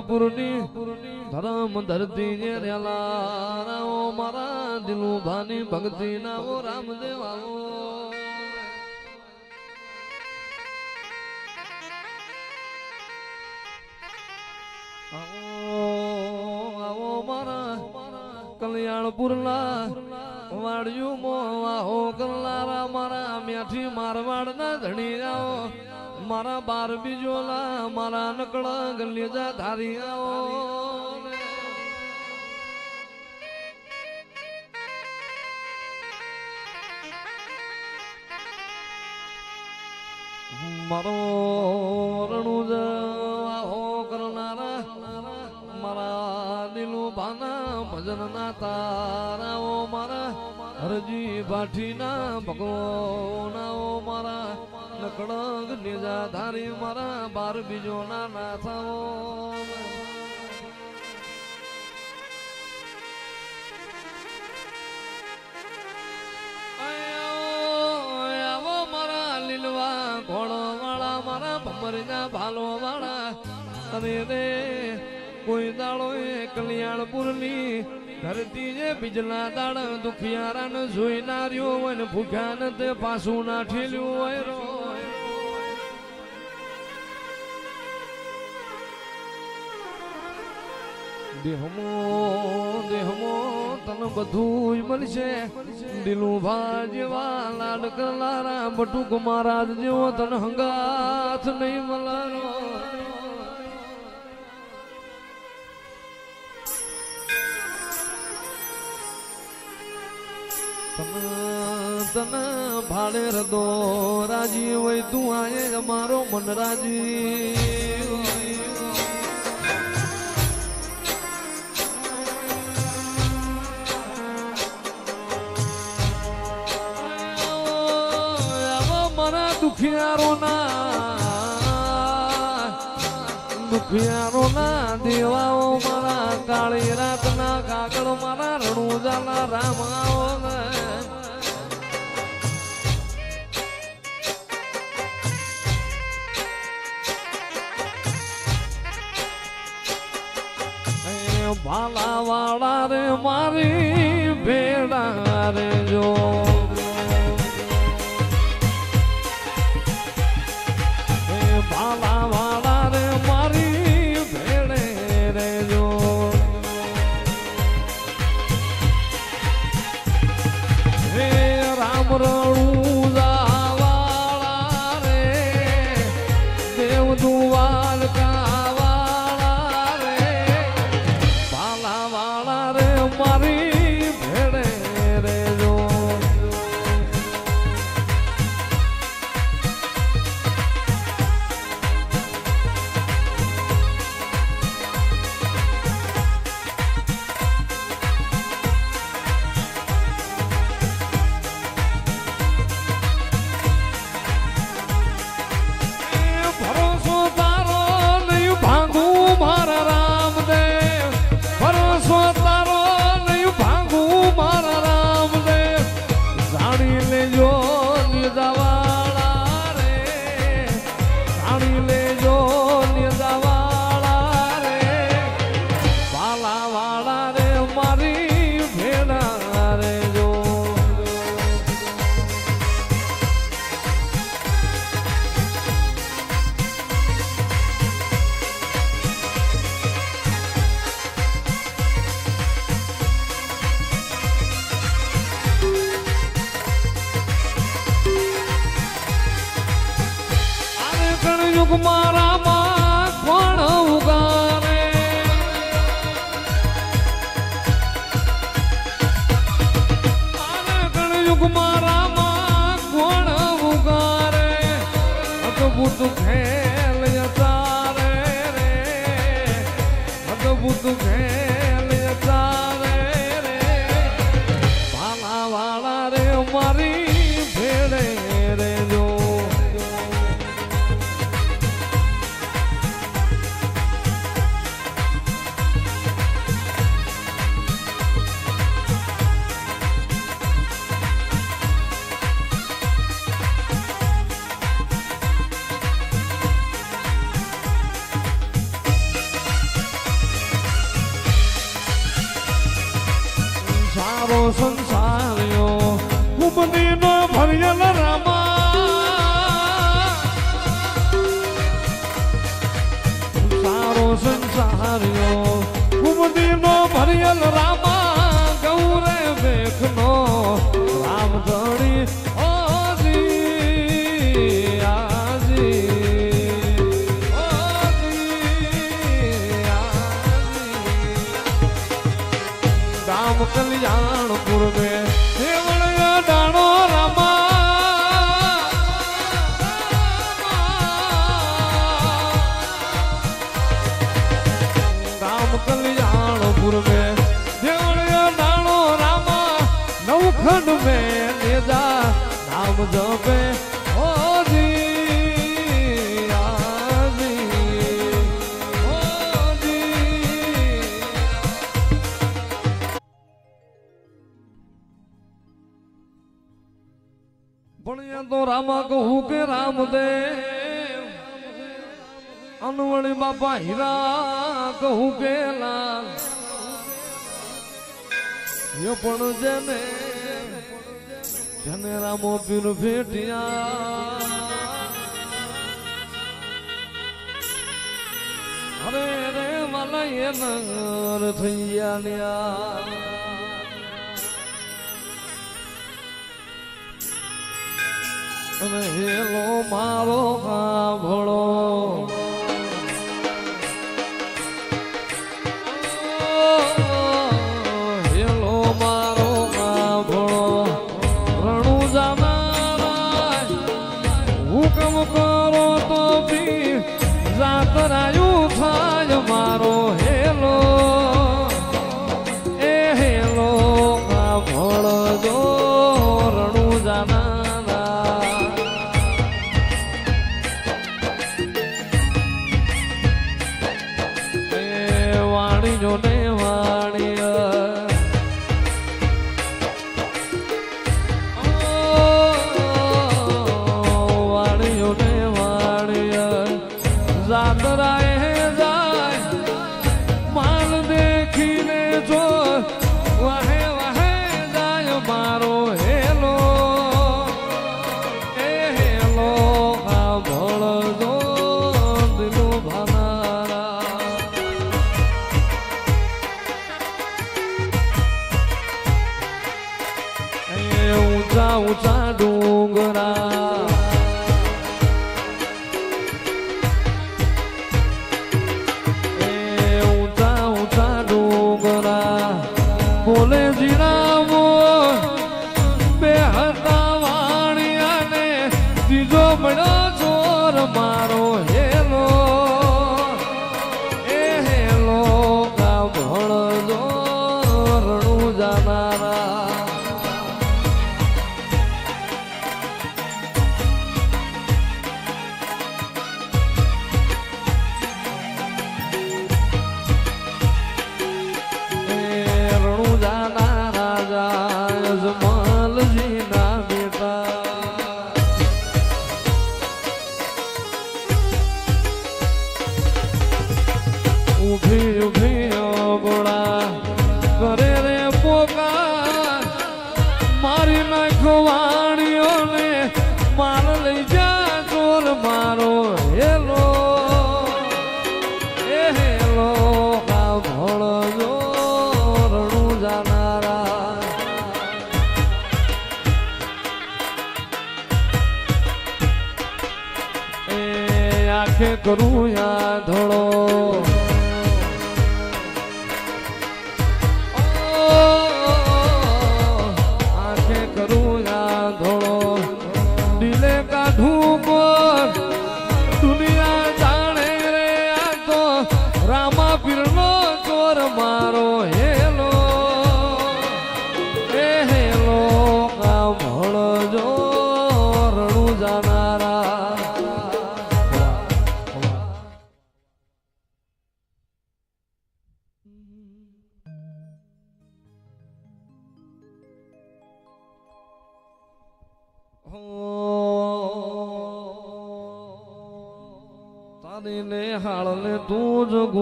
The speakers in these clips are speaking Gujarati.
કલ્યાણપુરની ધરમ ધરતી ને રેલા મારા દિલું ભાની ભક્તિ ના ઓ રામદેવ આવો આવો મારા કલ્યાણપુર ના વાડિયું મો આહો કલ્લારા મારા મ્યાઠી મારવાડ ના ધણી આવો મારા બાર બીજોલા, મારા નકળા ગલ્યજા ધારી આવો. મારો રણુજ આહો કરનારા, મારા દિલું ભાના ભજન ના તારાઓ મારા, હરજી ભાઠીના ભગવાનાઓ મારા નકળંગ નિજા ધારી મારા બાર બીજો ના આવો મારા લીલવા ઘોડો મારા ભમરના ભાલો અને રે કોઈ દાડો એ ધરતી જે બીજલા દાડ દુખિયારાને જોઈ ના રહ્યો હોય ને ભૂખ્યા ને તે પાછું ના ઠેલ્યું હોય દેહમો દેહમો, તને બધું મળશે. દિલું ભા જેવા લાડ કલારા બટુક મહારાજ જેવો તને હંગાથ નહીં તને તને ભાડે રદો, રાજી હોય તું આયે અમારો મન રાજી મારા દુખિયારો ના દુખિયારો ના દેવાઓ મારા કાળી રાત ના કાગળ મારા રણુજાના રામાઓ ભાલા વાળા રે મારી ભેડા રે જો. એ ભાલા વાળા અરે કળયુગ મારા માં કોણ ઉગારે? અદભુત ખેલ રામ કલ્યાણપુર મેં તો રામા કહું કે રામદેવ, અનવણી બાપા હીરા કહું કે લાલ. એ પણ જેને જેને રામો પીર ભેટ્યા. અરે રે મને થઈ ગયા અને હેલો મારો આભળો આંખે કરું યા ધોળો.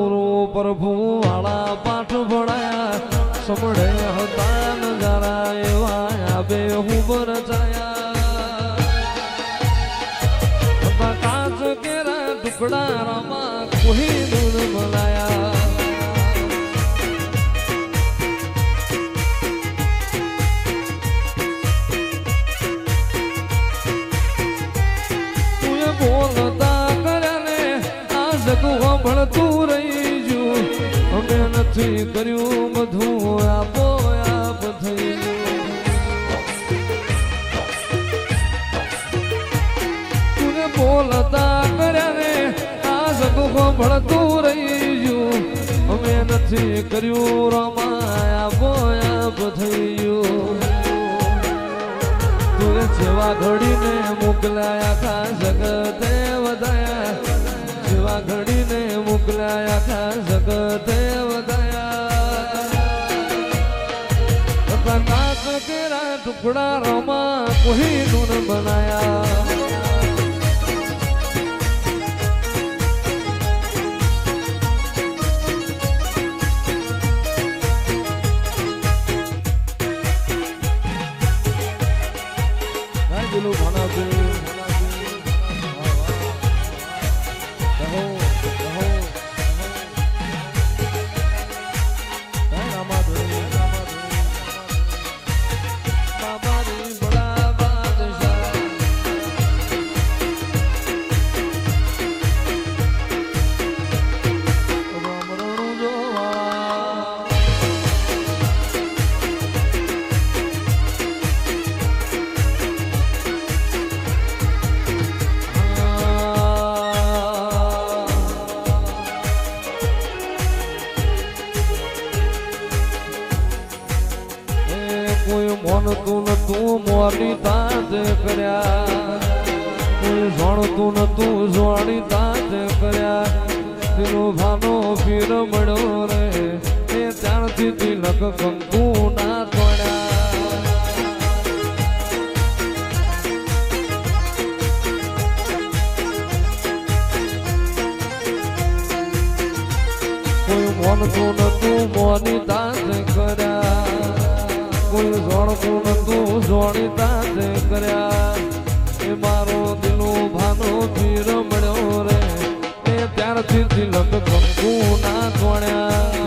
ગુરુ પ્રભુ વાળા પાઠ ભણાયા. સમડે હતા નજારા એવા બે હું અમે કર્યું, રમાયા આપો થયું તુરે જેવા ઘડીને મોકલાયા ખા જગતે વધાયા જેવા ઘડીને મોકલાયા ખા જગતે વધાયા કાચ કેરા ટુકડા રમા કોઈ નૂન બનાયા. કોઈ મોનતું તું મોરી તાજ કર્યા. કોઈ જોણતું તું જોણી તાજ કર્યા. તેનો ભાનો પીર મળ્યો રે એ ત્યારથી તિલક કંકુ ના તોડ્યા. કોઈ મોનતું તું મોની તાજ કર્યા. કોઈ જોણકું નતું જોણી જે કર્યા. એ મારો દિલો ભાનો પીર મળ્યો રે. એ ત્યારથી તિલક કંકુ ના તોડ્યા